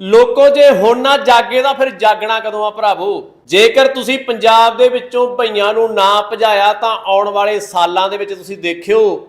ਲੋਕੋ ਜੇ ਹੁਣ ਨਾ ਜਾਗੇ ਤਾਂ ਫਿਰ ਜਾਗਣਾ ਕਦੋਂ ਆ ਭਰਾਵੋ? ਜੇਕਰ ਤੁਸੀਂ ਪੰਜਾਬ ਦੇ ਵਿੱਚੋਂ ਭਈਆਂ ਨੂੰ ਨਾ ਭਜਾਇਆ ਤਾਂ ਆਉਣ ਵਾਲੇ ਸਾਲਾਂ ਦੇ ਵਿੱਚ ਤੁਸੀਂ ਦੇਖਿਓ,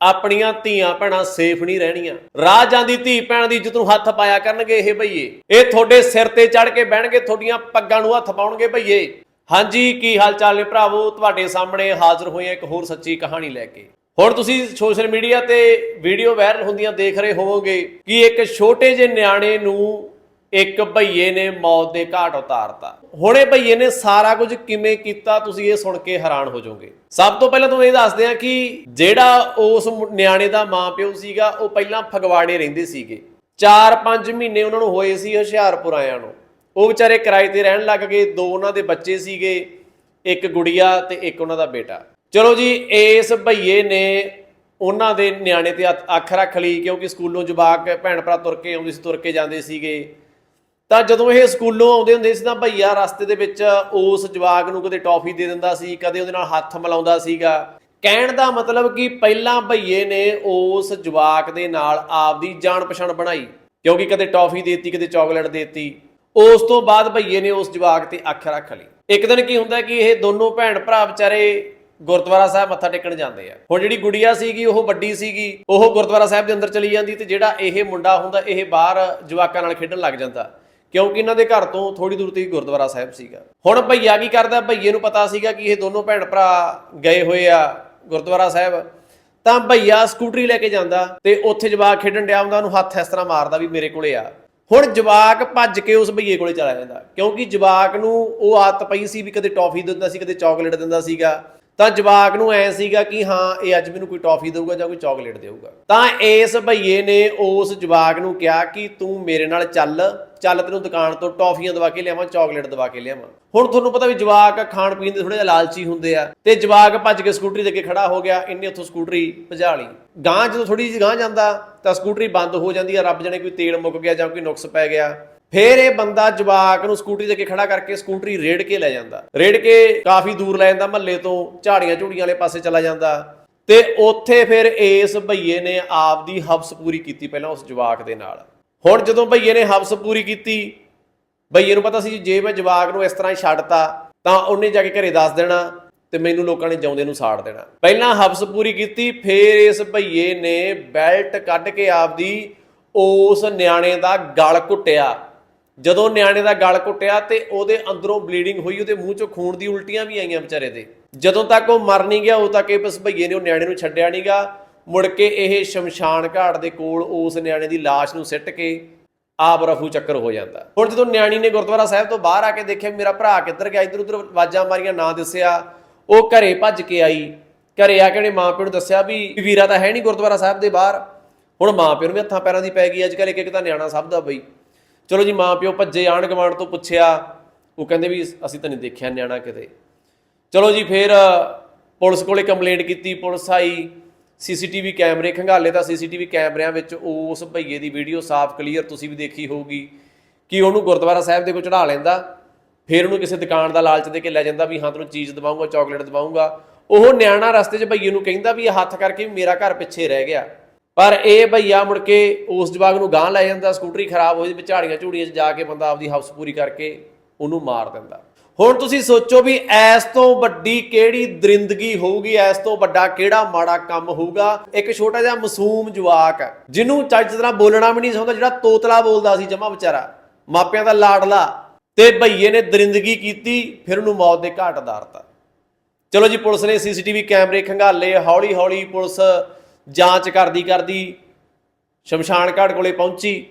ਆਪਣੀਆਂ ਧੀਆਂ ਭੈਣਾਂ ਸੇਫ ਨਹੀਂ ਰਹਿਣੀਆਂ। ਰਾਹ ਜਾਂਦੀ ਧੀ ਭੈਣ ਦੀ ਇੱਜ਼ਤ ਨੂੰ ਹੱਥ ਪਾਇਆ ਕਰਨਗੇ ਇਹ ਭਈਏ। ਇਹ ਤੁਹਾਡੇ ਸਿਰ ਤੇ ਚੜ ਕੇ ਬਹਿਣਗੇ, ਤੁਹਾਡੀਆਂ ਪੱਗਾਂ ਨੂੰ ਹੱਥ ਪਾਉਣਗੇ ਭਈਏ। ਹਾਂਜੀ, ਕੀ ਹਾਲ ਚਾਲ ਨੇ ਭਰਾਵੋ? ਤੁਹਾਡੇ ਸਾਹਮਣੇ ਹਾਜ਼ਰ ਹੋਏ ਇੱਕ ਹੋਰ ਸੱਚੀ ਕਹਾਣੀ ਲੈ ਕੇ। ਹੁਣ ਤੁਸੀਂ ਸੋਸ਼ਲ ਮੀਡੀਆ ਤੇ ਵੀਡੀਓ ਵਾਇਰਲ ਹੁੰਦੀਆਂ ਦੇਖ ਰਹੇ ਹੋਵੋਗੇ ਕਿ ਇੱਕ ਛੋਟੇ ਜਿਹੇ ਨਿਆਣੇ ਨੂੰ ਇੱਕ ਭਈਏ ਨੇ ਮੌਤ ਦੇ ਘਾਟ ਉਤਾਰਤਾ। ਹੁਣੇ ਭਈਏ ਨੇ ਸਾਰਾ ਕੁਝ ਕਿਵੇਂ ਕੀਤਾ ਤੁਸੀਂ ਇਹ ਸੁਣ ਕੇ ਹੈਰਾਨ ਹੋ ਜਾਓਗੇ। ਸਭ ਤੋਂ ਪਹਿਲਾਂ ਤੁਹਾਨੂੰ ਇਹ ਦੱਸਦੇ ਹਾਂ ਕਿ ਜਿਹੜਾ ਉਸ ਨਿਆਣੇ ਦਾ ਮਾਪਿਓ ਸੀਗਾ, ਉਹ ਪਹਿਲਾਂ ਫਗਵਾੜੇ ਰਹਿੰਦੇ ਸੀਗੇ। 4-5 ਮਹੀਨੇ ਉਹਨਾਂ ਨੂੰ ਹੋਏ ਸੀ ਹੁਸ਼ਿਆਰਪੁਰ ਆਇਆਂ ਨੂੰ। ਉਹ ਵਿਚਾਰੇ ਕਿਰਾਏ ਤੇ ਰਹਿਣ ਲੱਗ ਗਏ, ਦੋ ਉਹਨਾਂ ਦੇ ਬੱਚੇ ਸੀਗੇ, ਇੱਕ ਗੁੜੀਆ ਤੇ ਇੱਕ ਉਹਨਾਂ ਦਾ ਬੇਟਾ। ਚਲੋ ਜੀ, ਇਸ ਭਈਏ ਨੇ ਉਹਨਾਂ ਦੇ ਨਿਆਣੇ ਤੇ ਹੱਥ- ਅੱਖ ਰੱਖ ਲਈ ਕਿਉਂਕਿ ਸਕੂਲੋਂ ਜਵਾਕ ਭੈਣ ਭਰਾ ਤੁਰ ਕੇ ਆਉਂਦੇ ਸੀ, ਤੁਰ ਕੇ ਜਾਂਦੇ ਸੀਗੇ। ਤਾਂ ਜਦੋਂ ਇਹ ਸਕੂਲੋਂ ਆਉਂਦੇ ਹੁੰਦੇ ਸੀ ਤਾਂ ਭਈਆ ਰਸਤੇ ਦੇ ਵਿੱਚ ਉਸ ਜਵਾਕ ਨੂੰ ਕਦੇ ਟੌਫੀ ਦੇ ਦਿੰਦਾ ਸੀ, ਕਦੇ ਉਹਦੇ ਨਾਲ ਹੱਥ ਮਿਲਾਉਂਦਾ ਸੀਗਾ। ਕਹਿਣ ਦਾ ਮਤਲਬ ਕਿ ਪਹਿਲਾਂ ਭਈਏ ਨੇ ਉਸ ਜਵਾਕ ਦੇ ਨਾਲ ਆਪਦੀ ਜਾਣ ਪਛਾਣ ਬਣਾਈ, ਕਿਉਂਕਿ ਕਦੇ ਟੌਫੀ ਦੇਤੀ, ਕਦੇ ਚਾਕਲੇਟ ਦੇਤੀ। ਉਸ ਤੋਂ ਬਾਅਦ ਭਈਏ ਨੇ ਉਸ ਜਵਾਕ ਤੇ ਅੱਖ ਰੱਖ ਲਈ। ਇੱਕ ਦਿਨ ਕੀ ਹੁੰਦਾ ਕਿ ਇਹ ਦੋਨੋਂ ਭੈਣ ਭਰਾ ਵਿਚਾਰੇ ਗੁਰਦੁਆਰਾ ਸਾਹਿਬ ਮੱਥਾ ਟੇਕਣ ਜਾਂਦੇ ਆ। ਹੁਣ ਜਿਹੜੀ ਗੁੜੀਆ ਸੀਗੀ, ਉਹ ਵੱਡੀ ਸੀਗੀ, ਉਹ ਗੁਰਦੁਆਰਾ ਸਾਹਿਬ ਦੇ ਅੰਦਰ ਚਲੀ ਜਾਂਦੀ ਤੇ ਜਿਹੜਾ ਇਹ ਮੁੰਡਾ ਹੁੰਦਾ, ਇਹ ਬਾਹਰ ਜਵਾਕਾਂ ਨਾਲ ਖੇਡਣ ਲੱਗ ਜਾਂਦਾ। ਕਿਉਂਕਿ ਇਹਨਾਂ ਦੇ ਘਰ ਤੋਂ ਥੋੜੀ ਦੂਰ ਤੇ ਹੀ ਗੁਰਦੁਆਰਾ ਸਾਹਿਬ ਸੀਗਾ। ਹੁਣ ਭਈਆ ਕੀ ਕਰਦਾ? ਭਈਏ ਨੂੰ ਪਤਾ ਸੀਗਾ ਕਿ ਇਹ ਦੋਨੋਂ ਭੈਣ ਭਰਾ ਗਏ ਹੋਏ ਆ ਗੁਰਦੁਆਰਾ ਸਾਹਿਬ। ਤਾਂ ਭਈਆ ਸਕੂਟਰੀ ਲੈ ਕੇ ਜਾਂਦਾ ਤੇ ਉੱਥੇ ਜਵਾਕ ਖੇਡਣ ਡਿਆ ਹੁੰਦਾ, ਉਹਨੂੰ ਹੱਥ ਇਸ ਤਰ੍ਹਾਂ ਮਾਰਦਾ ਵੀ ਮੇਰੇ ਕੋਲੇ ਆ। ਹੁਣ ਜਵਾਕ ਭੱਜ ਕੇ ਉਸ ਭਈਏ ਕੋਲੇ ਚਲਾ ਜਾਂਦਾ। ਕਿਉਂਕਿ ਜਵਾਕ ਨੂੰ ਉਹ ਆਦਤ ਪਈ ਸੀ ਵੀ ਕਦੇ ਟੌਫੀ ਦਿੰਦਾ ਸੀ, ਕਦੇ ਚਾਕਲੇਟ ਦਿੰਦਾ ਸੀਗਾ। ਤਾਂ ਜਵਾਕ ਨੂੰ ਐ ਸੀਗਾ ਕਿ ਹਾਂ, ਇਹ ਅੱਜ ਮੈਨੂੰ ਕੋਈ ਟੌਫੀ ਦੇਊਗਾ ਜਾਂ ਕੋਈ ਚਾਕਲੇਟ ਦੇਊਗਾ। ਤਾਂ ਇਸ ਭਈਏ ਨੇ ਉਸ ਜਵਾਕ ਨੂੰ ਕਿਹਾ ਕਿ ਤੂੰ ਮੇਰੇ ਨਾਲ ਚੱਲ ਚੱਲ ਤੈਨੂੰ ਦੁਕਾਨ ਤੋਂ ਟੌਫੀਆਂ ਦਵਾ ਕੇ ਲਿਆਵਾਂ, ਚਾਕਲੇਟ ਦਵਾ ਕੇ ਲਿਆਵਾਂ। ਹੁਣ ਤੁਹਾਨੂੰ ਪਤਾ ਵੀ ਜਵਾਕ ਖਾਣ ਪੀਣ ਦੇ ਥੋੜੇ ਜਿਹਾ ਲਾਲਚੀ ਹੁੰਦੇ ਆ ਤੇ ਜਵਾਕ ਭੱਜ ਕੇ ਸਕੂਟਰੀ ਦੇ ਅੱਗੇ ਖੜਾ ਹੋ ਗਿਆ, ਇੰਨੇ ਉੱਥੋਂ ਸਕੂਟਰੀ ਭਜਾ ਲਈ। ਗਾਂ ਜਦੋਂ ਥੋੜੀ ਜਿਹੀ ਗਾਂ ਜਾਂਦਾ ਤਾਂ ਸਕੂਟਰੀ ਬੰਦ ਹੋ ਜਾਂਦੀ ਆ, ਰੱਬ ਜਾਣੇ ਕੋਈ ਤੇਲ ਮੁੱਕ ਗਿਆ ਜਾਂ ਕੋਈ ਨੁਕਸ ਪੈ ਗਿਆ। ਫੇਰ ਇਹ ਬੰਦਾ ਜਵਾਕ ਨੂੰ ਸਕੂਟਰੀ ਦੇ ਅੱਗੇ ਖੜਾ ਕਰਕੇ ਸਕੂਟਰੀ ਰੇੜ ਕੇ ਲੈ ਜਾਂਦਾ। ਰੇੜ ਕੇ ਕਾਫੀ ਦੂਰ ਲੈ ਜਾਂਦਾ ਮਹੱਲੇ ਤੋਂ ਝਾੜੀਆਂ ਝੂੜੀਆਂ ਵਾਲੇ ਪਾਸੇ ਚਲਾ ਜਾਂਦਾ। ਤੇ ਉੱਥੇ ਫਿਰ ਇਸ ਭਈਏ ਨੇ ਆਪਦੀ ਹਵਸ ਪੂਰੀ ਕੀਤੀ ਪਹਿਲਾਂ ਉਸ ਜਵਾਕ ਦੇ ਨਾਲ। ਹੁਣ ਜਦੋਂ ਭਈਏ ਨੇ ਹਵਸ ਪੂਰੀ ਕੀਤੀ ਭਈਏ ਨੂੰ ਪਤਾ ਸੀ ਜੀ, ਜੇ ਮੈਂ ਜਵਾਕ ਨੂੰ ਇਸ ਤਰ੍ਹਾਂ ਹੀ ਛੱਡਤਾ ਤਾਂ ਉਹਨੇ ਜਾ ਕੇ ਘਰੇ ਦੱਸ ਦੇਣਾ ਤੇ ਮੈਨੂੰ ਲੋਕਾਂ ਨੇ ਜਿਉਂਦੇ ਨੂੰ ਸਾੜ ਦੇਣਾ। ਪਹਿਲਾਂ ਹਵਸ ਪੂਰੀ ਕੀਤੀ ਫੇਰ ਇਸ ਭਈਏ ਨੇ ਬੈਲਟ ਕੱਢ ਕੇ ਆਪਦੀ ਉਸ ਨਿਆਣੇ ਦਾ ਗਲ ਘੁੱਟਿਆ। ਜਦੋਂ ਨਿਆਣੇ ਦਾ ਗਲ ਘੁੱਟਿਆ ਤੇ ਉਹਦੇ ਅੰਦਰੋਂ ਬਲੀਡਿੰਗ ਹੋਈ, ਉਹਦੇ ਮੂੰਹ ਚੋਂ ਖੂਨ ਦੀ ਉਲਟੀਆਂ ਵੀ ਆਈਆਂ ਵਿਚਾਰੇ ਦੇ। ਜਦੋਂ ਤੱਕ ਉਹ ਮਰ ਨਹੀਂ ਗਿਆ, ਉਦੋਂ ਤੱਕ ਇਹ ਬਸ ਭਈਏ ਨੇ ਉਹ ਨਿਆਣੇ ਨੂੰ ਛੱਡਿਆ ਨਹੀਂਗਾ ਮੁੜ ਕੇ ਇਹ ਸ਼ਮਸ਼ਾਨ ਘਾਟ ਦੇ ਕੋਲ ਉਸ ਨਿਆਣੇ ਦੀ ਲਾਸ਼ ਨੂੰ ਸਿੱਟ ਕੇ ਆਪ ਰਫੂ ਚੱਕਰ ਹੋ ਜਾਂਦਾ। ਹੁਣ ਜਦੋਂ ਨਿਆਣੀ ਨੇ ਗੁਰਦੁਆਰਾ ਸਾਹਿਬ ਤੋਂ ਬਾਹਰ ਆ ਕੇ ਦੇਖਿਆ ਮੇਰਾ ਭਰਾ ਕਿੱਧਰ ਗਿਆ ਇੱਧਰ ਉੱਧਰ ਆਵਾਜ਼ਾਂ ਮਾਰੀਆਂ, ਨਾ ਦਿਸਿਆ, ਉਹ ਘਰੇ ਭੱਜ ਕੇ ਆਈ। ਘਰੇ ਆ ਕੇ ਉਹਨੇ ਮਾਂ ਪਿਓ ਨੂੰ ਦੱਸਿਆ ਵੀ ਵੀਰਾ ਤਾਂ ਹੈ ਨਹੀਂ ਗੁਰਦੁਆਰਾ ਸਾਹਿਬ ਦੇ ਬਾਹਰ। ਹੁਣ ਮਾਂ ਪਿਓ ਨੂੰ ਵੀ ਹੱਥਾਂ ਪੈਰਾਂ ਦੀ ਪੈ ਗਈ, ਅੱਜ ਕੱਲ੍ਹ ਇੱਕ ਇੱਕ ਤਾਂ ਨਿਆਣਾ ਸਭ ਦਾ ਬਈ। ਚਲੋ ਜੀ ਮਾਂ ਪਿਓ ਭੱਜੇ ਆਣ ਗਵਾਂਡ ਤੋਂ ਪੁੱਛਿਆ, ਉਹ ਕਹਿੰਦੇ ਵੀ ਅਸੀਂ ਤਾਂ ਨਹੀਂ ਦੇਖਿਆ ਨਿਆਣਾ ਕਿਤੇ। ਚਲੋ ਜੀ, ਫਿਰ ਪੁਲਿਸ ਕੋਲੇ ਕੰਪਲੇਂਟ ਕੀਤੀ, ਪੁਲਿਸ ਆਈ, ਸੀਸੀਟੀਵੀ ਕੈਮਰੇ ਖੰਗਾਲੇ ਤਾਂ ਸੀਸੀਟੀਵੀ ਕੈਮਰਿਆਂ ਵਿੱਚ ਉਸ ਭਈਏ ਦੀ ਵੀਡੀਓ ਸਾਫ਼, ਕਲੀਅਰ ਤੁਸੀਂ ਵੀ ਦੇਖੀ ਹੋਊਗੀ, ਕਿ ਉਹਨੂੰ ਗੁਰਦੁਆਰਾ ਸਾਹਿਬ ਦੇ ਕੋਲ ਚੜਾ ਲੈਂਦਾ, ਫਿਰ ਉਹਨੂੰ ਕਿਸੇ ਦੁਕਾਨ ਦਾ ਲਾਲਚ ਦੇ ਕੇ ਲੈ ਜਾਂਦਾ ਵੀ ਹਾਂ, ਤੈਨੂੰ ਚੀਜ਼ ਦਵਾਉਂਗਾ ਚਾਕਲੇਟ ਦਵਾਉਂਗਾ ਉਹ ਨਿਆਣਾ ਰਸਤੇ 'ਚ ਭਈਏ ਨੂੰ ਕਹਿੰਦਾ ਵੀ ਇਹ ਹੱਥ ਕਰਕੇ ਵੀ ਮੇਰਾ ਘਰ ਪਿੱਛੇ ਰਹਿ ਗਿਆ। ਪਰ ਇਹ ਭਈਆ ਮੁੜ ਕੇ ਉਸ ਜਵਾਗ ਨੂੰ ਗਾਂ ਲੈ ਜਾਂਦਾ, ਸਕੂਟਰੀ ਖਰਾਬ ਹੋ ਜਾਂਦੀ ਝਾੜੀਆਂ ਝੂੜੀਆਂ 'ਚ ਜਾ ਕੇ ਬੰਦਾ ਆਪਦੀ ਹਵਸ ਪੂਰੀ ਕਰਕੇ ਉਹਨੂੰ ਮਾਰ ਦਿੰਦਾ। ਹੁਣ ਤੁਸੀਂ ਸੋਚੋ ਵੀ ਐਸ ਤੋਂ ਵੱਡੀ ਕਿਹੜੀ ਦਰਿੰਦਗੀ ਹੋਊਗੀ ਐਸ ਤੋਂ ਵੱਡਾ ਕਿਹੜਾ ਮਾੜਾ ਕੰਮ ਹੋਊਗਾ? ਇੱਕ ਛੋਟਾ ਜਿਹਾ ਮਾਸੂਮ ਜਵਾਕ ਜਿਹਨੂੰ ਚੱਜ ਤਰ੍ਹਾਂ ਬੋਲਣਾ ਵੀ ਨਹੀਂ ਚਾਹੁੰਦਾ ਜਿਹੜਾ ਤੋਤਲਾ ਬੋਲਦਾ ਸੀ ਜਮਾ ਵਿਚਾਰਾ, ਮਾਪਿਆਂ ਦਾ ਲਾਡਲਾ। ਤੇ ਭਈਏ ਨੇ ਦਰਿੰਦਗੀ ਕੀਤੀ, ਫਿਰ ਉਹਨੂੰ ਮੌਤ ਦੇ ਘਾਟ ਉਤਾਰਤਾ। ਚਲੋ ਜੀ, ਪੁਲਿਸ ਨੇ ਸੀਸੀਟੀਵੀ ਕੈਮਰੇ ਖੰਗਾਲੇ ਹੌਲੀ ਹੌਲੀ ਪੁਲਿਸ ਜਾਂਚ ਕਰਦੀ ਕਰਦੀ ਸ਼ਮਸ਼ਾਨ ਘਾਟ ਕੋਲੇ ਪਹੁੰਚੀ।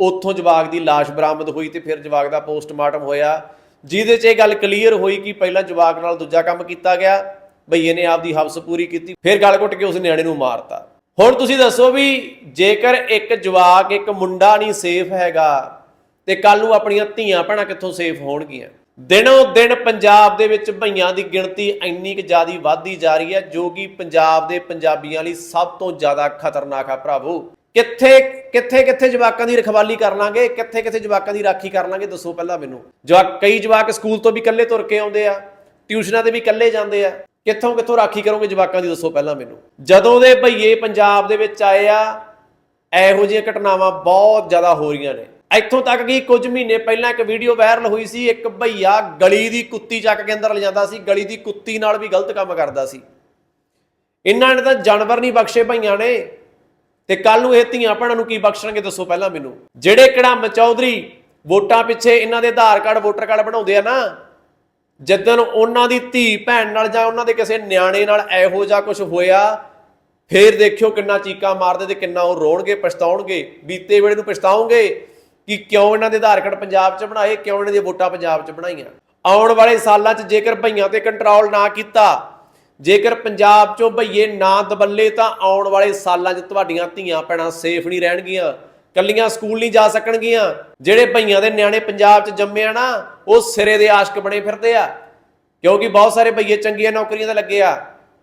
ਉੱਥੋਂ ਜਵਾਗ ਦੀ ਲਾਸ਼ ਬਰਾਮਦ ਹੋਈ ਤੇ ਫਿਰ ਜਵਾਗ ਦਾ ਪੋਸਟਮਾਰਟਮ ਹੋਇਆ। ਜਿਹਦੇ 'ਚ ਇਹ ਗੱਲ ਕਲੀਅਰ ਹੋਈ ਕਿ ਪਹਿਲਾਂ ਜਵਾਗ ਨਾਲ ਦੂਜਾ ਕੰਮ ਕੀਤਾ ਗਿਆ। ਭਈਏ ਨੇ ਆਪਦੀ ਹਵਸ ਪੂਰੀ ਕੀਤੀ, ਫਿਰ ਗਲ ਘੁੱਟ ਕੇ ਉਸ ਨਿਆਣੇ ਨੂੰ ਮਾਰਤਾ। ਹੁਣ ਤੁਸੀਂ ਦੱਸੋ ਵੀ ਜੇਕਰ ਇੱਕ ਜਵਾਕ, ਇੱਕ ਮੁੰਡਾ ਨਹੀਂ ਸੇਫ ਹੈਗਾ ਤੇ ਕੱਲ ਨੂੰ ਆਪਣੀਆਂ ਧੀਆਂ ਭੈਣਾਂ ਕਿੱਥੋਂ ਸੇਫ ਹੋਣਗੀਆਂ? ਦਿਨੋਂ ਦਿਨ ਪੰਜਾਬ ਦੇ ਵਿੱਚ ਭਈਆਂ ਦੀ ਗਿਣਤੀ ਇੰਨੀ ਕੁ ਜ਼ਿਆਦੀ ਵੱਧਦੀ ਜਾ ਰਹੀ ਹੈ, ਜੋ ਕਿ ਪੰਜਾਬ ਦੇ ਪੰਜਾਬੀਆਂ ਲਈ ਸਭ ਤੋਂ ਜ਼ਿਆਦਾ ਖਤਰਨਾਕ ਆ ਭਰਾਵੋ। ਕਿੱਥੇ ਕਿੱਥੇ ਕਿੱਥੇ ਜਵਾਕਾਂ ਦੀ ਰਖਵਾਲੀ ਕਰ ਲਾਂਗੇ? ਕਿੱਥੇ ਕਿੱਥੇ ਜਵਾਕਾਂ ਦੀ ਰਾਖੀ ਕਰ ਲਾਂਗੇ? ਦੱਸੋ ਪਹਿਲਾਂ ਮੈਨੂੰ। ਜਵਾਕ, ਕਈ ਜਵਾਕ ਸਕੂਲ ਤੋਂ ਵੀ ਇਕੱਲੇ ਤੁਰ ਕੇ ਆਉਂਦੇ ਆ, ਟਿਊਸ਼ਨਾਂ ਤੇ ਵੀ ਇਕੱਲੇ ਜਾਂਦੇ ਆ। ਕਿੱਥੋਂ ਕਿੱਥੋਂ ਰਾਖੀ ਕਰੋਗੇ ਜਵਾਕਾਂ ਦੀ, ਦੱਸੋ ਪਹਿਲਾਂ ਮੈਨੂੰ। ਜਦੋਂ ਦੇ ਭਈਏ ਪੰਜਾਬ ਦੇ ਵਿੱਚ ਆਏ ਆ, ਇਹੋ ਜਿਹੀਆਂ ਘਟਨਾਵਾਂ ਬਹੁਤ ਜ਼ਿਆਦਾ ਹੋ ਰਹੀਆਂ ਨੇ। ਇੱਥੋਂ ਤੱਕ ਕਿ ਕੁਝ ਮਹੀਨੇ ਪਹਿਲਾਂ ਇੱਕ ਵੀਡੀਓ ਵਾਇਰਲ ਹੋਈ ਸੀ, ਇੱਕ ਭਈਆ ਗਲੀ ਦੀ ਕੁੱਤੀ ਚੱਕ ਕੇ ਅੰਦਰ ਲਿਜਾਂਦਾ ਸੀ, ਗਲੀ ਦੀ ਕੁੱਤੀ ਨਾਲ ਵੀ ਗਲਤ ਕੰਮ ਕਰਦਾ ਸੀ। ਇਹਨਾਂ ਨੇ ਤਾਂ ਜਾਨਵਰ ਨਹੀਂ ਬਖਸ਼ੇ ਭਈਆਂ ਨੇ, ਤੇ ਕੱਲ ਨੂੰ ਇਹ ਧੀਆਂ ਭੈਣਾਂ ਨੂੰ ਕੀ ਬਖਸ਼ਣਗੇ ਦੱਸੋ ਪਹਿਲਾਂ ਮੈਨੂੰ? ਜਿਹੜੇ ਕਿਹੜਾ ਮਚੌਧਰੀ ਵੋਟਾਂ ਪਿੱਛੇ ਇਹਨਾਂ ਦੇ ਆਧਾਰ ਕਾਰਡ, ਵੋਟਰ ਕਾਰਡ ਬਣਾਉਂਦੇ ਆ ਨਾ ਜਿੱਦਣ ਉਹਨਾਂ ਦੀ ਧੀ ਭੈਣ ਨਾਲ ਜਾਂ ਉਹਨਾਂ ਦੇ ਕਿਸੇ ਨਿਆਣੇ ਨਾਲ ਇਹੋ ਜਿਹਾ ਕੁਝ ਹੋਇਆ, ਫੇਰ ਦੇਖਿਓ ਕਿੰਨਾ ਚੀਕਾਂ ਮਾਰਦੇ ਤੇ ਕਿੰਨਾ ਉਹ ਰੋਣਗੇ, ਪਛਤਾਉਣਗੇ, ਬੀਤੇ ਵੇਲੇ ਨੂੰ ਪਛਤਾਉਂਗੇ। ਕਿ ਕਿਉਂ ਇਹਨਾਂ ਦੇ ਆਧਾਰ ਕਾਰਡ ਪੰਜਾਬ 'ਚ ਬਣਾਏ, ਕਿਉਂ ਇਹਨਾਂ ਦੀਆਂ ਵੋਟਾਂ ਪੰਜਾਬ 'ਚ ਬਣਾਈਆਂ? ਆਉਣ ਵਾਲੇ ਸਾਲਾਂ 'ਚ ਜੇਕਰ ਭਈਆਂ ਤੇ ਕੰਟਰੋਲ ਨਾ ਕੀਤਾ, ਜੇਕਰ ਪੰਜਾਬ 'ਚੋਂ ਭਈਏ ਨਾ ਦਬੱਲੇ, ਤਾਂ ਆਉਣ ਵਾਲੇ ਸਾਲਾਂ 'ਚ ਤੁਹਾਡੀਆਂ ਧੀਆਂ ਭੈਣਾਂ ਸੇਫ ਨਹੀਂ ਰਹਿਣਗੀਆਂ ਕੱਲੀਆਂ ਸਕੂਲ ਨਹੀਂ ਜਾ ਸਕਣਗੀਆਂ। ਜਿਹੜੇ ਭਈਆਂ ਦੇ ਨਿਆਣੇ ਪੰਜਾਬ 'ਚ ਜੰਮੇ ਆ ਨਾ, ਉਹ ਸਿਰੇ ਦੇ ਆਸ਼ਕ ਬਣੇ ਫਿਰਦੇ ਆ। ਕਿਉਂਕਿ ਬਹੁਤ ਸਾਰੇ ਭਈਏ ਚੰਗੀਆਂ ਨੌਕਰੀਆਂ ਤੇ ਲੱਗੇ ਆ।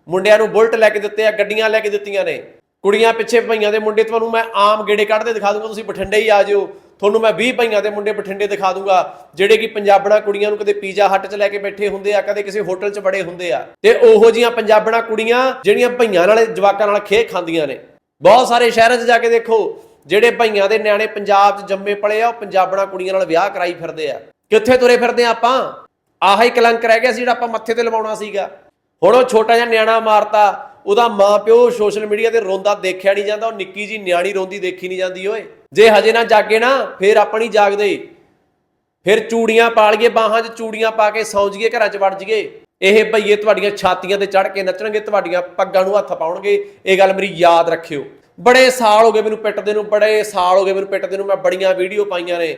ਮੁੰਡਿਆਂ ਨੂੰ ਬੁਲਟ ਲੈ ਕੇ ਦਿੱਤੇ ਆ, ਗੱਡੀਆਂ ਲੈ ਕੇ ਦਿੱਤੀਆਂ ਨੇ। ਕੁੜੀਆਂ ਪਿੱਛੇ ਭਈਆਂ ਦੇ ਮੁੰਡੇ ਤੁਹਾਨੂੰ ਮੈਂ ਆਮ ਗੇੜੇ ਕੱਢਦੇ ਦਿਖਾ ਦੂੰਗਾ, ਤੁਸੀਂ ਬਠਿੰਡੇ ਹੀ ਆ ਜਿਓ। ਤੁਹਾਨੂੰ ਮੈਂ 20 ਭਈਆਂ ਦੇ ਮੁੰਡੇ ਬਠਿੰਡੇ ਦਿਖਾ ਦੂੰਗਾ, ਜਿਹੜੇ ਕਿ ਪੰਜਾਬਣਾ ਕੁੜੀਆਂ ਨੂੰ ਕਦੇ ਪੀਜ਼ਾ ਹੱਟ 'ਚ ਲੈ ਕੇ ਬੈਠੇ ਹੁੰਦੇ ਆ, ਕਦੇ ਕਿਸੇ ਹੋਟਲ 'ਚ ਬੜੇ ਹੁੰਦੇ ਆ। ਤੇ ਉਹੋ ਜੀਆਂ ਪੰਜਾਬਣਾ ਕੁੜੀਆਂ, ਜਿਹੜੀਆਂ ਭਈਆਂ ਨਾਲ ਜਵਾਕਾਂ ਨਾਲ ਖੇ ਖਾਂਦੀਆਂ ਨੇ। ਬਹੁਤ ਸਾਰੇ ਸ਼ਹਿਰਾਂ 'ਚ ਜਾ ਕੇ ਦੇਖੋ, ਜਿਹੜੇ ਭਈਆਂ ਦੇ ਨਿਆਣੇ ਪੰਜਾਬ 'ਚ ਜੰਮੇ ਪਲੇ ਆ, ਉਹ ਪੰਜਾਬਣਾ ਕੁੜੀਆਂ ਨਾਲ ਵਿਆਹ ਕਰਾਈ ਫਿਰਦੇ ਆ। ਕਿੱਥੇ ਤੁਰੇ ਫਿਰਦੇ ਆ ਆਪਾਂ? ਆਹ ਹੀ ਕਲੰਕ ਰਹਿ ਗਿਆ ਸੀ ਜਿਹੜਾ ਆਪਾਂ ਮੱਥੇ ਤੇ ਲਵਾਉਣਾ ਸੀਗਾ। ਹੁਣ ਉਹ ਛੋਟਾ ਜਿਹਾ ਨਿਆਣਾ ਮਾਰਤਾ ਉਹਦਾ ਮਾਂ ਪਿਓ ਸੋਸ਼ਲ ਮੀਡੀਆ ਤੇ ਰੋਂਦਾ ਦੇਖਿਆ ਨਹੀਂ ਜਾਂਦਾ, ਉਹ ਨਿੱਕੀ ਜੀ ਨਿਆਣੀ ਰੋਂਦੀ ਦੇਖੀ ਨਹੀਂ ਜਾਂਦੀ ਓਏ। ਜੇ ਹਜੇ ਨਾ ਜਾਗੇ ਨਾ, ਫੇਰ ਆਪਣੀ ਜਾਗਦੇ ਫਿਰ ਚੂੜੀਆਂ ਪਾ ਲਈਏ ਬਾਹਾਂ 'ਚ ਚੂੜੀਆਂ ਪਾ ਕੇ ਸੌਂ ਜੀਏ ਘਰਾਂ 'ਚ ਵੜ ਜੀਏ ਇਹ ਭਈਏ ਤੁਹਾਡੀਆਂ ਛਾਤੀਆਂ ਤੇ ਚੜ ਕੇ ਨੱਚਣਗੇ, ਤੁਹਾਡੀਆਂ ਪੱਗਾਂ ਨੂੰ ਹੱਥ ਪਾਉਣਗੇ। ਇਹ ਗੱਲ ਮੇਰੀ ਯਾਦ ਰੱਖਿਓ। ਬੜੇ ਸਾਲ ਹੋ ਗਏ ਮੈਨੂੰ ਪਿੱਟਦੇ ਨੂੰ, ਬੜੇ ਸਾਲ ਹੋ ਗਏ ਮੈਨੂੰ ਪਿੱਟਦੇ ਨੂੰ, ਮੈਂ ਬੜੀਆਂ ਵੀਡੀਓ ਪਾਈਆਂ ਨੇ।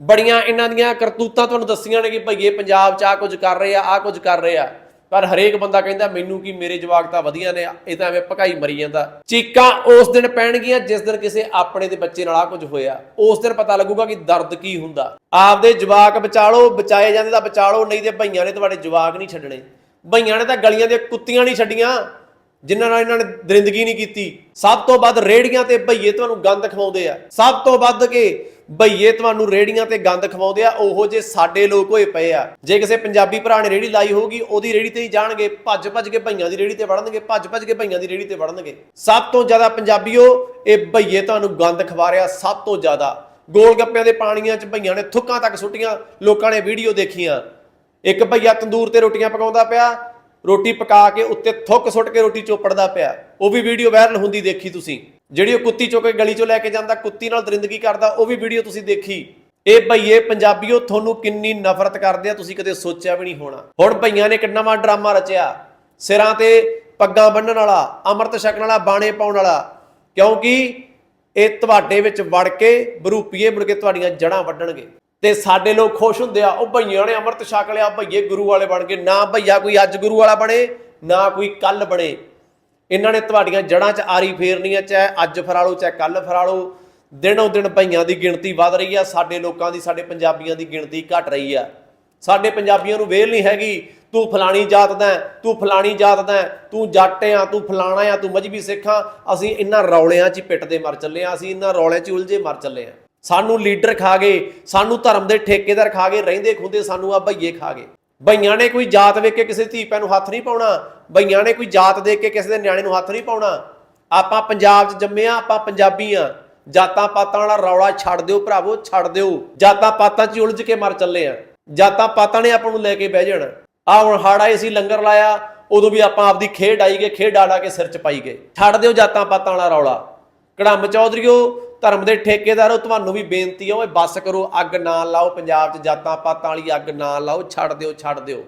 ਬੜੀਆਂ ਇਹਨਾਂ ਦੀਆਂ ਕਰਤੂਤਾਂ ਤੁਹਾਨੂੰ ਦੱਸੀਆਂ ਨੇ ਕਿ ਭਈਏ ਪੰਜਾਬ 'ਚ ਆ ਕੁਝ ਕਰ ਰਹੇ ਆ ਆ ਕੁਝ ਕਰ ਰਹੇ ਆ। ਪਰ ਹਰੇਕ ਬੰਦਾ ਕਹਿੰਦਾ ਮੈਨੂੰ ਕੀ ਮੇਰੇ ਜਵਾਕ ਤਾਂ ਵਧੀਆ ਨੇ, ਇਹ ਤਾਂ ਐਵੇਂ ਭਕਾਈ ਮਰੀ ਜਾਂਦਾ। ਚੀਕਾਂ ਉਸ ਦਿਨ ਪੈਣਗੀਆਂ ਜਿਸ ਦਿਨ ਕਿਸੇ ਆਪਣੇ ਦੇ ਬੱਚੇ ਨਾਲ ਆ ਕੁਝ ਹੋਇਆ। ਉਸ ਦਿਨ ਪਤਾ ਲੱਗੂਗਾ ਕਿ ਦਰਦ ਕੀ ਹੁੰਦਾ। ਆਪਦੇ ਜਵਾਕ ਬਚਾਲੋ, ਬਚਾਏ ਜਾਂਦੇ ਤਾਂ ਬਚਾਲੋ, ਨਹੀਂ ਤੇ ਭਈਆਂ ਨੇ ਤੁਹਾਡੇ ਜਵਾਕ ਨਹੀਂ ਛੱਡਣੇ। ਭਈਆਂ ਨੇ ਤਾਂ ਗਲੀਆਂ ਦੀਆਂ ਕੁੱਤੀਆਂ ਨਹੀਂ ਛੱਡੀਆਂ, ਜਿਨ੍ਹਾਂ ਨਾਲ ਇਹਨਾਂ ਨੇ ਦਰਿੰਦਗੀ ਨਹੀਂ ਕੀਤੀ। ਸਭ ਤੋਂ ਵੱਧ ਰੇੜੀਆਂ ਤੇ ਭਈਏ ਤੁਹਾਨੂੰ ਗੰਦ ਖਵਾਉਂਦੇ ਆ। ਸਭ ਤੋਂ ਵੱਧ ਕੇ ਭਈਏ ਤੁਹਾਨੂੰ ਰੇੜੀਆਂ ਤੇ ਗੰਦ ਖਵਾਉਂਦੇ ਆ, ਉਹੋ ਜੇ ਸਾਡੇ ਲੋਕ ਹੋਏ ਪਏ ਆ। ਜੇ ਕਿਸੇ ਪੰਜਾਬੀ ਭਰਾ ਨੇ ਰੇੜੀ ਲਾਈ ਹੋਊਗੀ, ਉਹਦੀ ਰੇੜੀ ਤੇ ਹੀ ਜਾਣਗੇ ਭੱਜ ਭੱਜ ਕੇ ਭਈਆਂ ਦੀ ਰੇੜੀ ਤੇ ਵੜਨਗੇ ਭੱਜ ਭੱਜ ਕੇ ਭਈਆਂ ਦੀ ਰੇੜੀ ਤੇ ਵੜਨਗੇ। ਸਭ ਤੋਂ ਜ਼ਿਆਦਾ ਪੰਜਾਬੀਓ, ਇਹ ਭਈਏ ਤੁਹਾਨੂੰ ਗੰਦ ਖਵਾ ਰਿਹਾ, ਸਭ ਤੋਂ ਜ਼ਿਆਦਾ। ਗੋਲ ਗੱਪਿਆਂ ਦੇ ਪਾਣੀਆਂ 'ਚ ਭਈਆਂ ਨੇ ਥੁੱਕਾਂ ਤੱਕ ਸੁੱਟੀਆਂ, ਲੋਕਾਂ ਨੇ ਵੀਡੀਓ ਦੇਖੀਆਂ। ਇੱਕ ਭਈਆ ਤੰਦੂਰ ਤੇ ਰੋਟੀਆਂ ਪਕਾਉਂਦਾ ਪਿਆ, ਰੋਟੀ ਪਕਾ ਕੇ ਉੱਤੇ ਥੁੱਕ ਸੁੱਟ ਕੇ ਰੋਟੀ ਚੋਪੜਦਾ ਪਿਆ। ਉਹ ਵੀ ਵੀਡੀਓ ਵਾਇਰਲ ਹੁੰਦੀ ਦੇਖੀ ਤੁਸੀਂ। ਜਿਹੜੀ ਉਹ ਕੁੱਤੀ ਚੁੱਕ ਕੇ ਗਲੀ ਚੋਂ ਲੈ ਕੇ ਜਾਂਦਾ, ਕੁੱਤੀ ਨਾਲ ਦਰਿੰਦਗੀ ਕਰਦਾ, ਉਹ ਵੀ ਵੀਡੀਓ ਤੁਸੀਂ ਦੇਖੀ। ਇਹ ਭਈਏ, ਪੰਜਾਬੀਓ, ਤੁਹਾਨੂੰ ਕਿੰਨੀ ਨਫ਼ਰਤ ਕਰਦੇ ਆ, ਤੁਸੀਂ ਕਦੇ ਸੋਚਿਆ ਵੀ ਨਹੀਂ ਹੋਣਾ। ਹੁਣ ਭਈਆਂ ਨੇ ਕਿੰਨਾ ਵਾ ਡਰਾਮਾ ਰਚਿਆ। ਸਿਰਾਂ ਤੇ ਪੱਗਾਂ ਬੰਨਣ ਵਾਲਾ, ਅੰਮ੍ਰਿਤ ਛਕਣ ਵਾਲਾ, ਬਾਣੇ ਪਾਉਣ ਵਾਲਾ। ਕਿਉਂਕਿ ਇਹ ਤੁਹਾਡੇ ਵਿੱਚ ਵੜ ਕੇ ਬਰੂਪੀਏ ਮੁੜ ਕੇ ਤੁਹਾਡੀਆਂ ਜੜਾਂ ਵੱਢਣਗੇ। ਤੇ ਸਾਡੇ ਲੋਕ ਖੁਸ਼ ਹੁੰਦੇ ਆ, ਉਹ ਭਈਆਂ ਨੇ ਅੰਮ੍ਰਿਤ ਛਕ ਲਿਆ, ਭਈਏ ਗੁਰੂ ਵਾਲੇ ਬਣ ਗਏ। ਨਾ ਭਈਆ ਕੋਈ ਅੱਜ ਗੁਰੂ ਵਾਲਾ ਬਣੇ, ਨਾ ਕੋਈ ਕੱਲ ਬਣੇ। ਇਹਨਾਂ ਨੇ ਤੁਹਾਡੀਆਂ ਜੜਾਂ 'ਚ ਆਰੀ ਫੇਰਨੀਆਂ ਚਾਹੇ ਅੱਜ ਫਰਾਲੋ ਚਾਹੇ ਕੱਲ ਫਰਾਲੋ, ਦਿਨੋਂ ਦਿਨ ਭਈਆਂ ਦੀ ਗਿਣਤੀ ਵੱਧ ਰਹੀ ਆ, ਸਾਡੇ ਲੋਕਾਂ ਦੀ, ਸਾਡੇ ਪੰਜਾਬੀਆਂ ਦੀ ਗਿਣਤੀ ਘਟ ਰਹੀ ਆ। ਸਾਡੇ ਪੰਜਾਬੀਆਂ ਨੂੰ ਵੇਲ ਨਹੀਂ ਹੈਗੀ, ਤੂੰ ਫਲਾਣੀ ਜਾਤ ਦਾ ਤੂੰ ਫਲਾਣੀ ਜਾਤ ਦਾ ਤੂੰ ਜੱਟ ਆ, ਤੂੰ ਫਲਾਣਾ ਆ, ਤੂੰ ਮਜਬੀ ਸਿੱਖ ਆ, ਅਸੀਂ ਇਹਨਾਂ ਰੌਲਿਆਂ 'ਚ ਪਿੱਟਦੇ ਮਰ ਚੱਲੇ ਆ, ਅਸੀਂ ਇਹਨਾਂ ਰੌਲਿਆਂ 'ਚ ਉਲਝੇ ਮਰ ਚੱਲੇ ਆ। ਸਾਨੂੰ ਲੀਡਰ ਖਾ ਗਏ, ਸਾਨੂੰ ਧਰਮ ਦੇ ਠੇਕੇਦਾਰ ਖਾ ਗਏ, ਰਹਿੰਦੇ ਖੁੰਦੇ ਸਾਨੂੰ ਆ ਭਈਏ ਖਾ ਗਏ। ਬਈਆਂ ਨੇ ਕੋਈ ਜਾਤ ਵੇਖ ਕੇ ਕਿਸੇ ਧੀ ਭੈਣ ਨੂੰ ਹੱਥ ਨਹੀਂ ਪਾਉਣਾ, ਬਈਆਂ ਨੇ ਕੋਈ ਜਾਤ ਦੇਖ ਕੇ ਕਿਸੇ ਦੇ ਨਿਆਣੇ ਨੂੰ ਹੱਥ ਨਹੀਂ ਪਾਉਣਾ। ਆਪਾਂ ਪੰਜਾਬ 'ਚ ਜੰਮੇ ਆ, ਆਪਾਂ ਪੰਜਾਬੀ ਆ। ਜਾਤਾਂ ਪਾਤਾਂ ਵਾਲਾ ਰੌਲਾ ਛੱਡ ਦਿਓ ਭਰਾਵੋ, ਛੱਡ ਦਿਓ। ਜਾਤਾਂ ਪਾਤਾਂ 'ਚ ਉਲਝ ਕੇ ਮਰ ਚੱਲੇ ਆ। ਜਾਤਾਂ ਪਾਤਾਂ ਨੇ ਆਪਾਂ ਨੂੰ ਲੈ ਕੇ ਬਹਿ ਜਾਣਾ। ਆ ਹੁਣ ਹੜ ਆਏ ਸੀ ਲੰਗਰ ਲਾਇਆ, ਉਦੋਂ ਵੀ ਆਪਾਂ ਆਪਦੀ ਖੇਡ ਆਈ ਗਏ, ਖੇਡ ਆੜਾ ਕੇ ਸਿਰ 'ਚ ਪਾਈ ਗਏ। ਛੱਡ ਦਿਓ ਜਾਤਾਂ ਪਾਤਾਂ ਵਾਲਾ ਰੌਲਾ। ਕੜਮ ਚੌਧਰੀਓ ਧਰਮ ਦੇ ਠੇਕੇਦਾਰੋ ਤੁਹਾਨੂੰ ਵੀ ਬੇਨਤੀ ਆ, ਓਏ ਬੱਸ ਕਰੋ, ਅੱਗ ਨਾ ਲਾਓ, ਪੰਜਾਬ 'ਚ ਜਾਤਾਂ ਪਾਤਾਂ ਵਾਲੀ ਅੱਗ ਨਾ ਲਾਓ, ਛੱਡ ਦਿਓ ਛੱਡ ਦਿਓ।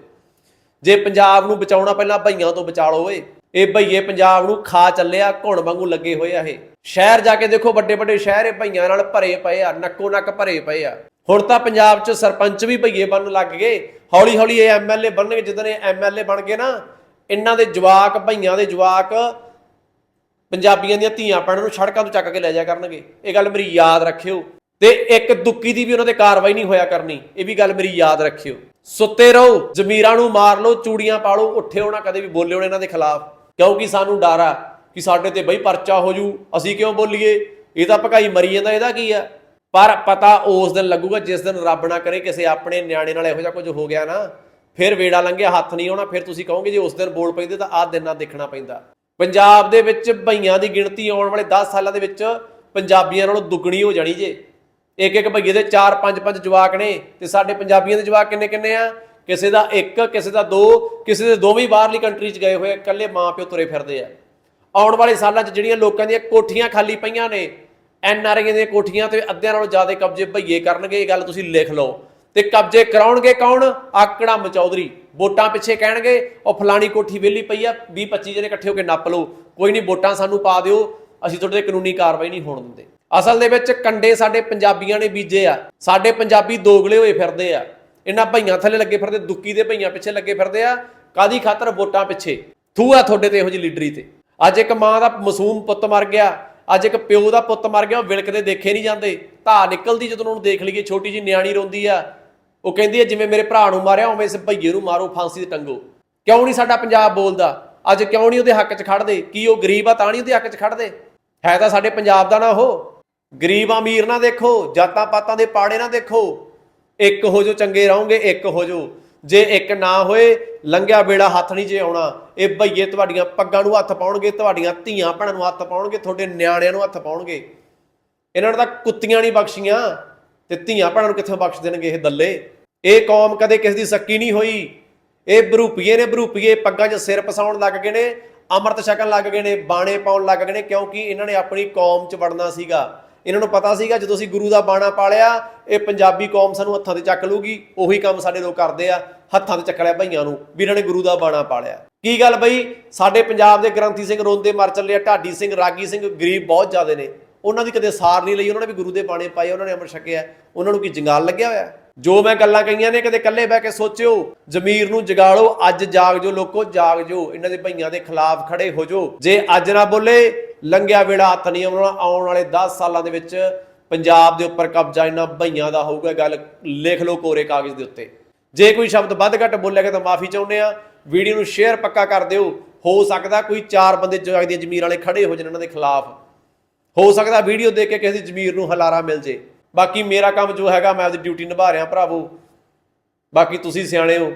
ਜੇ ਪੰਜਾਬ ਨੂੰ ਬਚਾਉਣਾ ਪਹਿਲਾਂ ਭਈਆਂ ਤੋਂ ਬਚਾ ਲਓ, ਓਏ। ਇਹ ਭਈਏ ਪੰਜਾਬ ਨੂੰ ਖਾ ਚੱਲਿਆ, ਘੁਣ ਵਾਂਗੂ ਲੱਗੇ ਹੋਏ ਆ ਇਹ। ਸ਼ਹਿਰ ਜਾ ਕੇ ਦੇਖੋ ਵੱਡੇ ਵੱਡੇ ਸ਼ਹਿਰ ਇਹ ਭਈਆਂ ਨਾਲ ਭਰੇ ਪਏ ਆ, ਨੱਕੋ ਨੱਕ ਭਰੇ ਪਏ ਆ। ਹੁਣ ਤਾਂ ਪੰਜਾਬ 'ਚ ਸਰਪੰਚ ਵੀ ਭਈਏ ਬਣਨ ਲੱਗ ਗਏ। ਹੌਲੀ ਹੌਲੀ ਇਹ ਐਮਐਲਏ ਬਣਨਗੇ ਜਦੋਂ ਇਹ ਐਮਐਲਏ ਬਣ ਗਏ ਨਾ, ਇਹਨਾਂ ਦੇ ਜਵਾਕ, ਭਈਆਂ ਦੇ ਜਵਾਕ ਪੰਜਾਬੀਆਂ ਦੀਆਂ ਧੀਆਂ ਪੈਣਾਂ ਨੂੰ ਸੜਕਾਂ ਤੋਂ ਚੱਕ ਕੇ ਲੈ ਜਾ ਕਰਨਗੇ। ਇਹ ਗੱਲ ਮੇਰੀ ਯਾਦ ਰੱਖਿਓ। ਤੇ ਇੱਕ ਦੁੱਕੀ ਦੀ ਵੀ ਉਹਨਾਂ ਤੇ ਕਾਰਵਾਈ ਨਹੀਂ ਹੋਇਆ ਕਰਨੀ। ਇਹ ਵੀ ਗੱਲ ਮੇਰੀ ਯਾਦ ਰੱਖਿਓ। ਸੁੱਤੇ ਰਹੋ, ਜ਼ਮੀਰਾਂ ਨੂੰ ਮਾਰ ਲਓ, ਚੂੜੀਆਂ ਪਾ ਲਓ, ਉੱਠੇ ਹੋਣਾ, ਕਦੇ ਵੀ ਬੋਲਿਓ ਨਾ ਇਹਨਾਂ ਦੇ ਖਿਲਾਫ। ਕਿਉਂਕਿ ਸਾਨੂੰ ਡਰ ਆ ਕਿ ਸਾਡੇ ਤੇ ਬਈ ਪਰਚਾ ਹੋ ਜੂ, ਅਸੀਂ ਕਿਉਂ ਬੋਲੀਏ? ਇਹ ਤਾਂ ਭਕਾਈ ਮਰੀ ਜਾਂਦਾ, ਇਹਦਾ ਕੀ ਆ? ਪਰ ਪਤਾ ਉਸ ਦਿਨ ਲੱਗੂਗਾ, ਜਿਸ ਦਿਨ ਰੱਬ ਨਾ ਕਰੇ, ਕਿਸੇ ਆਪਣੇ ਨਿਆਣੇ ਨਾਲ ਇਹੋ ਜਿਹਾ ਕੁਝ ਹੋ ਗਿਆ ਨਾ, ਫਿਰ ਵੇੜਾ ਲੰਘਿਆ, ਹੱਥ ਨਹੀਂ ਆਉਣਾ, ਫਿਰ ਤੁਸੀਂ ਕਹੋਗੇ ਜੇ ਉਸ ਦਿਨ ਬੋਲ ਪੈਂਦੇ ਤਾਂ ਆਹ ਦਿਨ ਨਾ ਦੇਖਣਾ ਪੈਂਦਾ। ਪੰਜਾਬ ਦੇ ਵਿੱਚ ਭਈਆਂ ਦੀ ਗਿਣਤੀ ਆਉਣ ਵਾਲੇ 10 ਸਾਲਾਂ ਦੇ ਵਿੱਚ ਪੰਜਾਬੀਆਂ ਨਾਲੋਂ ਦੁੱਗਣੀ ਹੋ ਜਾਣੀ ਜੇ। ਇੱਕ ਇੱਕ ਭਈਏ ਦੇ 4 5 5 ਜਵਾਕ ਨੇ ਤੇ ਸਾਡੇ ਪੰਜਾਬੀਆਂ ਦੇ ਜਵਾਕ ਕਿੰਨੇ ਕਿੰਨੇ ਆ? ਕਿਸੇ ਦਾ ਇੱਕ ਕਿਸੇ ਦਾ ਦੋ ਕਿਸੇ ਦੇ ਦੋਵੇਂ ਬਾਹਰਲੀ ਕੰਟਰੀ 'ਚ ਗਏ ਹੋਏ ਆ, ਇਕੱਲੇ ਮਾਂ ਪਿਓ ਤੁਰੇ ਫਿਰਦੇ ਆ। ਆਉਣ ਵਾਲੇ ਸਾਲਾਂ 'ਚ ਜਿਹੜੀਆਂ ਲੋਕਾਂ ਦੀਆਂ ਕੋਠੀਆਂ ਖਾਲੀ ਪਈਆਂ ਨੇ ਐਨ ਆਰ ਆਈ ਦੀਆਂ ਕੋਠੀਆਂ ਤੇ ਅੱਧਿਆਂ ਨਾਲੋਂ ਜ਼ਿਆਦਾ ਕਬਜ਼ੇ ਭਈਏ ਕਰਨਗੇ ਇਹ ਗੱਲ ਤੁਸੀਂ ਲਿਖ ਲਓ। ਤੇ ਕਬਜ਼ੇ ਕਰਾਉਣਗੇ ਕੌਣ? ਆਕੜਾ ਮਚੌਧਰੀ ਵੋਟਾਂ ਪਿੱਛੇ ਕਹਿਣਗੇ, ਉਹ ਫਲਾਣੀ ਕੋਠੀ ਵਿਹਲੀ ਪਈ ਆ 20 25 ਜਣੇ ਇਕੱਠੇ ਹੋ ਕੇ ਨੱਪ ਲਓ। ਕੋਈ ਨਹੀਂ, ਵੋਟਾਂ ਸਾਨੂੰ ਪਾ ਦਿਓ। ਅਸੀਂ ਤੁਹਾਡੇ ਤੇ ਕਾਨੂੰਨੀ ਕਾਰਵਾਈ ਨਹੀਂ ਹੋਣ ਦਿੰਦੇ। ਅਸਲ ਦੇ ਵਿੱਚ ਕੰਡੇ ਸਾਡੇ ਪੰਜਾਬੀਆਂ ਨੇ ਬੀਜੇ ਆ। ਸਾਡੇ ਪੰਜਾਬੀ ਦੋਗਲੇ ਹੋਏ ਫਿਰਦੇ ਆ। ਇਹਨਾਂ ਭਈਆਂ ਥੱਲੇ ਲੱਗੇ ਫਿਰਦੇ ਦੁੱਕੀ ਦੇ ਭਈਆਂ ਪਿੱਛੇ ਲੱਗੇ ਫਿਰਦੇ ਆ। ਕਾਦੀ ਖਾਤਰ ਵੋਟਾਂ ਪਿੱਛੇ? ਥੂ ਆ ਤੁਹਾਡੇ ਤੇ ਇਹੋ ਜਿਹੀ ਲੀਡਰੀ ਤੇ। ਅੱਜ ਇੱਕ ਮਾਂ ਦਾ ਮਾਸੂਮ ਪੁੱਤ ਮਰ ਗਿਆ। ਅੱਜ ਇੱਕ ਪਿਓ ਦਾ ਪੁੱਤ ਮਰ ਗਿਆ। ਉਹ ਵਿਲਕਦੇ ਦੇਖੇ ਨਹੀਂ ਜਾਂਦੇ। ਧਾ ਨਿਕਲਦੀ ਜਦੋਂ ਉਹਨੂੰ ਦੇਖ ਲਈਏ, ਛੋਟੀ ਜੀ ਨਿਆਣੀ ਰੋਂਦੀ ਆ। ਉਹ ਕਹਿੰਦੀ ਹੈ, ਜਿਵੇਂ ਮੇਰੇ ਭਰਾ ਨੂੰ ਮਾਰਿਆ, ਉਵੇਂ ਇਸ ਭਈਏ ਨੂੰ ਮਾਰੋ, ਫਾਂਸੀ ਤੇ ਟੰਗੋ। ਕਿਉਂ ਨਹੀਂ ਸਾਡਾ ਪੰਜਾਬ ਬੋਲਦਾ? ਅੱਜ ਕਿਉਂ ਨਹੀਂ ਉਹਦੇ ਹੱਕ 'ਚ ਖੜਦੇ ਕੀ ਉਹ ਗਰੀਬ ਆ ਤਾਂ ਨਹੀਂ ਉਹਦੇ ਹੱਕ 'ਚ ਖੜਦੇ ਹੈ ਤਾਂ ਸਾਡੇ ਪੰਜਾਬ ਦਾ ਨਾ ਉਹ। ਗਰੀਬ ਅਮੀਰ ਨਾ ਦੇਖੋ, ਜਾਤਾਂ ਪਾਤਾਂ ਦੇ ਪਾੜੇ ਨਾ ਦੇਖੋ। ਇੱਕ ਹੋ ਜੋ ਚੰਗੇ ਰਹੋਗੇ, ਇੱਕ ਹੋ ਜੋ। ਜੇ ਇੱਕ ਨਾ ਹੋਏ, ਲੰਘਿਆ ਵੇੜਾ ਹੱਥ ਨਹੀਂ ਜੇ ਆਉਣਾ। ਇਹ ਭਈਏ ਤੁਹਾਡੀਆਂ ਪੱਗਾਂ ਨੂੰ ਹੱਥ ਪਾਉਣਗੇ, ਤੁਹਾਡੀਆਂ ਧੀਆਂ ਭੈਣਾਂ ਨੂੰ ਹੱਥ ਪਾਉਣਗੇ, ਤੁਹਾਡੇ ਨਿਆਣਿਆਂ ਨੂੰ ਹੱਥ ਪਾਉਣਗੇ। ਇਹਨਾਂ ਨੇ ਤਾਂ ਕੁੱਤੀਆਂ ਨਹੀਂ ਬਖਸ਼ੀਆਂ। ਤੇ ਧੀਆਂ ਭੈਣਾਂ ਨੂੰ ਕਿੱਥੋਂ ਬਖਸ਼ ਦੇਣਗੇ ਇਹ ਦੱਲੇ? ਇਹ ਕੌਮ ਕਦੇ ਕਿਸੇ ਦੀ ਸੱਕੀ ਨਹੀਂ ਹੋਈ। ਇਹ ਬਰੂਪੀਏ ਨੇ ਬਰੂਪੀਏ, ਪੱਗਾਂ 'ਚ ਸਿਰ ਪਸਾਉਣ ਲੱਗ ਗਏ ਨੇ, ਅੰਮ੍ਰਿਤ ਛਕਣ ਲੱਗ ਗਏ ਨੇ, ਬਾਣੇ ਪਾਉਣ ਲੱਗ ਗਏ ਨੇ, ਕਿਉਂਕਿ ਇਹਨਾਂ ਨੇ ਆਪਣੀ ਕੌਮ 'ਚ ਵੜਨਾ ਸੀਗਾ। ਇਹਨਾਂ ਨੂੰ ਪਤਾ ਸੀਗਾ, ਜਦੋਂ ਅਸੀਂ ਗੁਰੂ ਦਾ ਬਾਣਾ ਪਾਲਿਆ, ਇਹ ਪੰਜਾਬੀ ਕੌਮ ਸਾਨੂੰ ਹੱਥਾਂ ਤੇ ਚੱਕ ਲੂਗੀ। ਉਹੀ ਕੰਮ ਸਾਡੇ ਲੋਕ ਕਰਦੇ ਆ, ਹੱਥਾਂ ਤੇ ਚੱਕ ਲਿਆ ਭਈਆਂ ਨੂੰ, ਵੀ ਇਹਨਾਂ ਨੇ ਗੁਰੂ ਦਾ ਬਾਣਾ ਪਾਲਿਆ। ਕੀ ਗੱਲ ਬਈ? ਸਾਡੇ ਪੰਜਾਬ ਦੇ ਗ੍ਰੰਥੀ ਸਿੰਘ ਰੋਂਦੇ ਮਰ ਚੱਲੇ ਆ, ਢਾਡੀ ਸਿੰਘ, ਰਾਗੀ ਸਿੰਘ, ਗਰੀਬ ਬਹੁਤ ਜ਼ਿਆਦੇ ਨੇ। ਉਹਨਾਂ ਦੀ ਕਦੇ ਸਾਰ ਨਹੀਂ ਲਈ, ਉਹਨਾਂ ਨੇ ਵੀ ਗੁਰੂ ਦੇ ਬਾਣੇ ਪਾਏ, ਉਹਨਾਂ ਨੇ ਅੰਮ੍ਰਿਤ ਛਕਿਆ ਉਹਨਾਂ ਨੂੰ ਕੀ ਜੰਗਾਲ ਲੱਗਿਆ ਹੋਇਆ ਜੋ ਮੈਂ ਗੱਲਾਂ ਕਹੀਆਂ ਨੇ, ਕਦੇ ਇਕੱਲੇ ਬਹਿ ਕੇ ਸੋਚਿਓ, ਜ਼ਮੀਰ ਨੂੰ ਜਗਾੜੋ ਅੱਜ ਜਾਗ ਜੋ ਲੋਕੋ ਜਾਗ ਜੋ ਇਹਨਾਂ ਦੇ ਭਈਆਂ ਦੇ ਖਿਲਾਫ ਖੜੇ ਹੋ ਜੋ ਜੇ ਅੱਜ ਨਾ ਬੋਲੇ, ਲੰਘਿਆ ਵੇੜਾ ਹੱਥ ਨਹੀਂ ਆਉਣਾ, ਆਉਣ ਵਾਲੇ 10 ਸਾਲਾਂ ਦੇ ਵਿੱਚ ਪੰਜਾਬ ਦੇ ਉੱਪਰ ਕਬਜ਼ਾ ਇਹਨਾਂ ਭਈਆਂ ਦਾ ਹੋਊਗਾ ਗੱਲ ਲਿਖ ਲਓ ਕੋਰੇ ਕਾਗਜ਼ ਦੇ ਉੱਤੇ। ਜੇ ਕੋਈ ਸ਼ਬਦ ਵੱਧ ਘੱਟ ਬੋਲਿਆ ਗਿਆ ਤਾਂ ਮਾਫੀ ਚਾਹੁੰਦੇ ਆ ਵੀਡੀਓ ਨੂੰ ਸ਼ੇਅਰ ਪੱਕਾ ਕਰ ਦਿਓ। ਹੋ ਸਕਦਾ ਕੋਈ ਚਾਰ ਬੰਦੇ ਜਾਗ ਜ਼ਮੀਰ ਵਾਲੇ ਖੜੇ ਹੋ ਜਾਣ ਇਹਨਾਂ ਦੇ ਖਿਲਾਫ। ਹੋ ਸਕਦਾ ਵੀਡੀਓ ਦੇਖ ਕੇ ਕਿਸੇ ਦੀ ਜ਼ਮੀਰ ਨੂੰ ਹਲਾਰਾ ਮਿਲ ਜੇ। ਬਾਕੀ ਮੇਰਾ ਕੰਮ ਜੋ ਹੈਗਾ, ਮੈਂ ਆਪਦੀ ਡਿਊਟੀ ਨਿਭਾ ਰਿਹਾ ਭਰਾਵੋ। ਬਾਕੀ ਤੁਸੀਂ ਸਿਆਣੇ ਹੋ।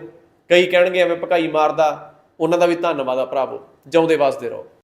ਕਈ ਕਹਿਣਗੇ ਐਵੇਂ ਭਕਾਈ ਮਾਰਦਾ। ਉਹਨਾਂ ਦਾ ਵੀ ਧੰਨਵਾਦ ਆ ਭਰਾਵੋ। ਜਿਉਂਦੇ ਵਸਦੇ ਰਹੋ।